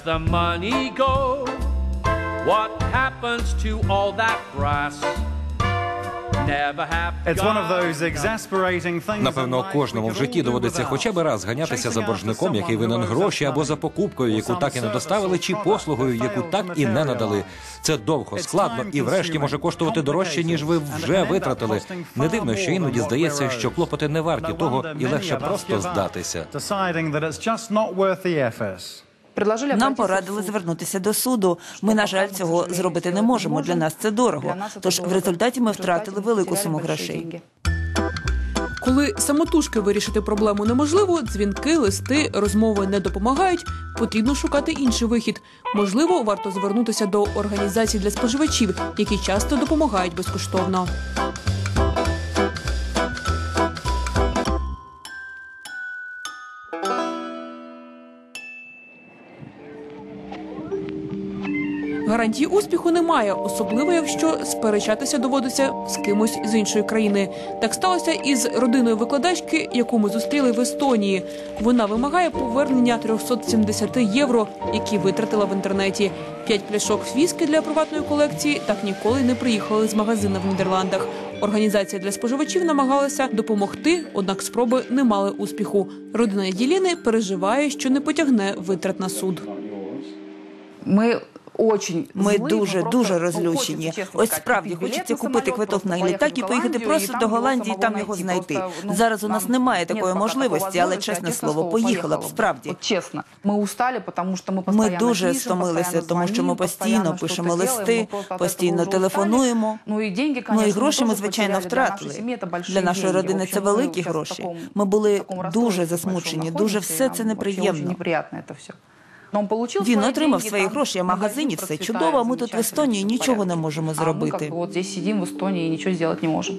does the money go? What happens to all that brass? Never have It's one of those exasperating things. Напевно, кожному в житті доводиться хоча б раз ганятися за боржником, який винен гроші, або за покупкою, яку так і не доставили, чи послугою, яку так і не надали. Це довго, складно і, врешті, може коштувати дорожче, ніж ви вже витратили. Не дивно, що іноді здається, що клопоти не варті того, і легше просто здатися. Нам порадили звернутися до суду. Ми, на жаль, цього зробити не можемо. Для нас це дорого. Тож в результаті ми втратили велику суму грошей. Коли самотужки вирішити проблему неможливо, дзвінки, листи, розмови не допомагають. Потрібно шукати інший вихід. Можливо, варто звернутися до організацій для споживачів, які часто допомагають безкоштовно. Гарантії успіху немає, особливо якщо сперечатися доводиться з кимось з іншої країни. Так сталося із родиною викладачки, яку ми зустріли в Естонії. Вона вимагає повернення 370 євро, які витратила в інтернеті. П'ять пляшок віскі для приватної колекції так ніколи не приїхали з магазина в Нідерландах. Організація для споживачів намагалася допомогти, однак спроби не мали успіху. Родина Єліни переживає, що не потягне витрат на суд. Ми очень Ми дуже дуже розлючені. Ось справді хочеться купити квиток на літак і поїхати просто до Голландії, там його знайти. ну, Зараз у нас немає такої можливості, але чесне слово, поїхала б справді. Чесно, ми устали, тому що ми Ми дуже стомилися, тому що ми постійно пишемо листи, постійно телефонуємо. Ну і деньги, Ну і гроші ми звичайно втратили. Для нашої родини це великі гроші. Ми були дуже засмучені, дуже все це неприємно. Получил Він отримав свої гроші, в магазині все чудово. Ми тут в Естонії нічого не можемо зробити. От вот в Естонії і нічого зробити не можемо.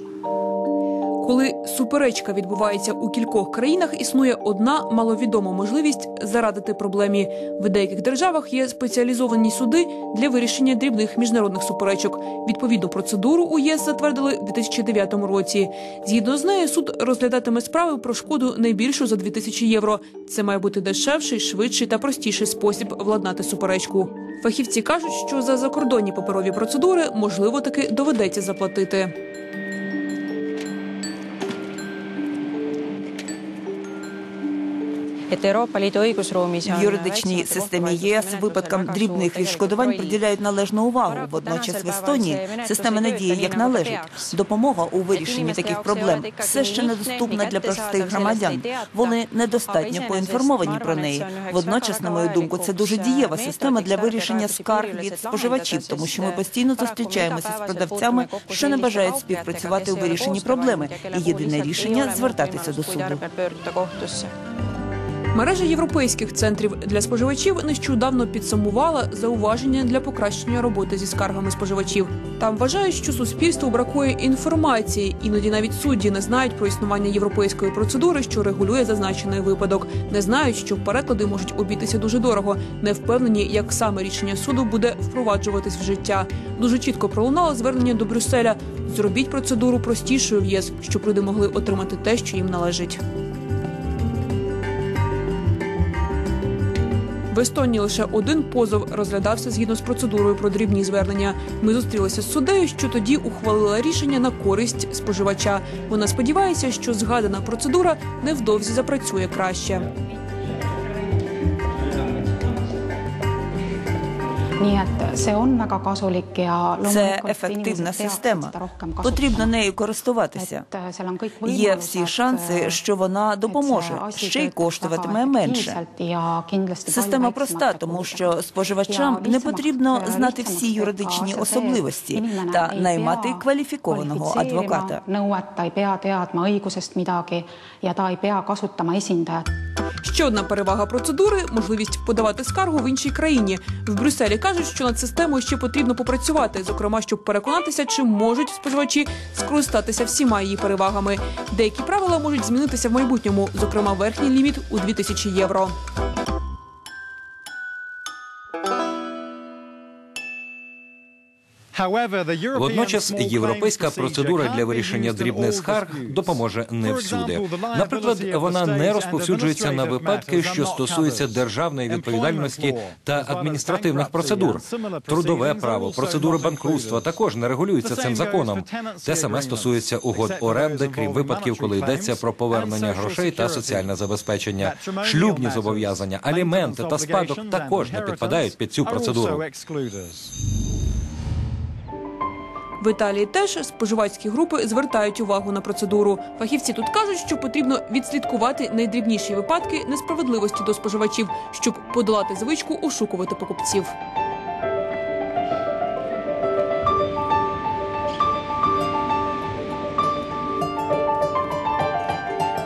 Коли суперечка відбувається у кількох країнах, існує одна маловідома можливість зарадити проблемі. В деяких державах є спеціалізовані суди для вирішення дрібних міжнародних суперечок. Відповідну процедуру у ЄС затвердили у 2009 році. Згідно з нею, суд розглядатиме справи про шкоду найбільшу за 2000 євро. Це має бути дешевший, швидший та простіший спосіб владнати суперечку. Фахівці кажуть, що за закордонні паперові процедури можливо таки доведеться заплатити. Euroopa Liidu õigusruumis В юридичній системі ЄС випадкам дрібних відшкодувань приділяють належну увагу. Водночас в Естонії система не діє як належить. Допомога у вирішенні таких проблем все ще недоступна для простих громадян. Вони недостатньо поінформовані про неї. Водночас, на мою думку, це дуже дієва система для вирішення скарг від споживачів, тому що ми постійно зустрічаємося з продавцями, що не бажають співпрацювати у вирішенні проблеми. І єдине рішення звертатися до суду. Мережа європейських центрів для споживачів нещодавно підсумувала зауваження для покращення роботи зі скаргами споживачів. Там вважають, що суспільству бракує інформації, іноді навіть судді не знають про існування європейської процедури, що регулює зазначений випадок. Не знають, що переклади можуть обійтися дуже дорого. Не впевнені, як саме рішення суду буде впроваджуватись в життя. Дуже чітко пролунало звернення до Брюсселя. Зробіть процедуру простішою в ЄС, щоб люди могли отримати те, що їм належить. В Естонії лише один позов розглядався згідно з процедурою про дрібні звернення. Ми зустрілися з суддею, що тоді ухвалила рішення на користь споживача. Вона сподівається, що згадана процедура невдовзі запрацює краще. et see on väga kasulik ja Це ефективна система. Потрібно нею користуватися. Є всі шанси, що вона допоможе, ще й коштуватиме менше. Система проста, тому що споживачам не потрібно знати всі юридичні особливості та наймати кваліфікованого адвоката. nõuet ta ei pea teadma õigusest midagi ja ta ei pea kasutama esindajat Ще одна перевага процедури можливість подавати скаргу в іншій країні. В Брюсселі кажуть, що над системою ще потрібно попрацювати, зокрема, щоб переконатися, чи можуть споживачі скористатися всіма її перевагами. Деякі правила можуть змінитися в майбутньому, зокрема, верхній ліміт у 2000 євро. Водночас європейська процедура для вирішення дрібних скарг допоможе не всюди. Наприклад, вона не розповсюджується на випадки, що стосуються державної відповідальності та адміністративних процедур. Трудове право, процедури банкрутства також не регулюються цим законом. Те саме стосується угод оренди, крім випадків, коли йдеться про повернення грошей та соціальне забезпечення. Шлюбні зобов'язання, аліменти та спадок також не підпадають під цю процедуру. В Італії теж споживацькі групи звертають увагу на процедуру. Фахівці тут кажуть, що потрібно відслідкувати найдрібніші випадки несправедливості до споживачів, щоб подолати звичку ошукувати покупців.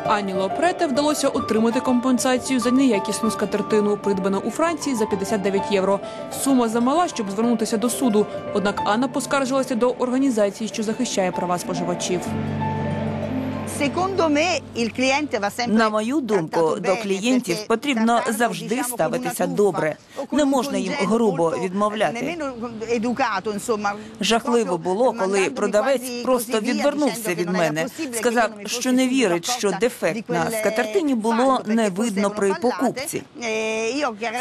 Ані Лопрете вдалося отримати компенсацію за неякісну скатертину, придбану у Франції за 59 євро. Сума замала, щоб звернутися до суду. Однак Анна поскаржилася до організації, що захищає права споживачів. На мою думку, до клієнтів потрібно завжди ставитися добре. Не можна їм грубо відмовляти. Жахливо було, коли продавець просто відвернувся від мене, сказав, що не вірить, що дефект на скатертині було не видно при покупці.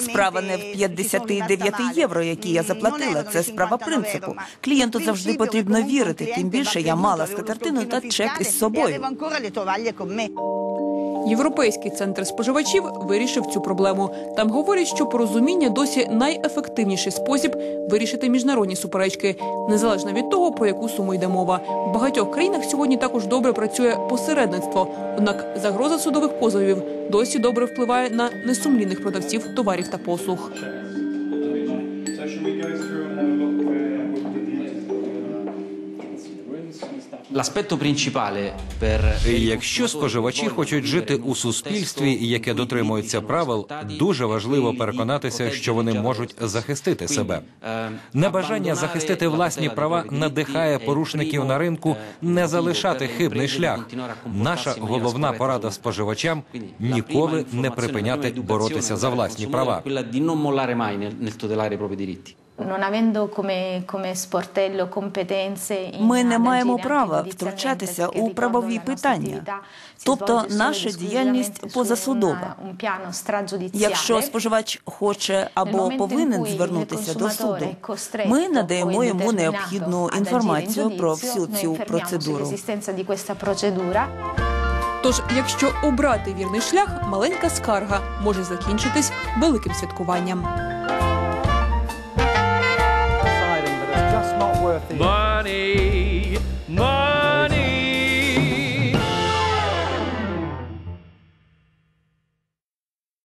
Справа не в 59 євро, які я заплатила. Це справа принципу. Клієнту завжди потрібно вірити. Тим більше я мала скатертину та чек із собою. Європейський центр споживачів вирішив цю проблему. Там говорять, що порозуміння досі найефективніший спосіб вирішити міжнародні суперечки, незалежно від того, про яку суму йде мова. В багатьох країнах сьогодні також добре працює посередництво. Однак загроза судових позовів досі добре впливає на несумлінних продавців товарів та послуг. Якщо споживачі хочуть жити у суспільстві, яке дотримується правил, дуже важливо переконатися, що вони можуть захистити себе. Небажання захистити власні права надихає порушників на ринку не залишати хибний шлях. Наша головна порада споживачам ніколи не припиняти боротися за власні права. Ми не маємо права втручатися у правові питання. Тобто наша діяльність позасудова. Якщо споживач хоче або повинен звернутися до суду, ми o надаємо йому необхідну інформацію про всю цю процедуру. Тож, якщо обрати вірний шлях, маленька скарга може закінчитись великим святкуванням. money.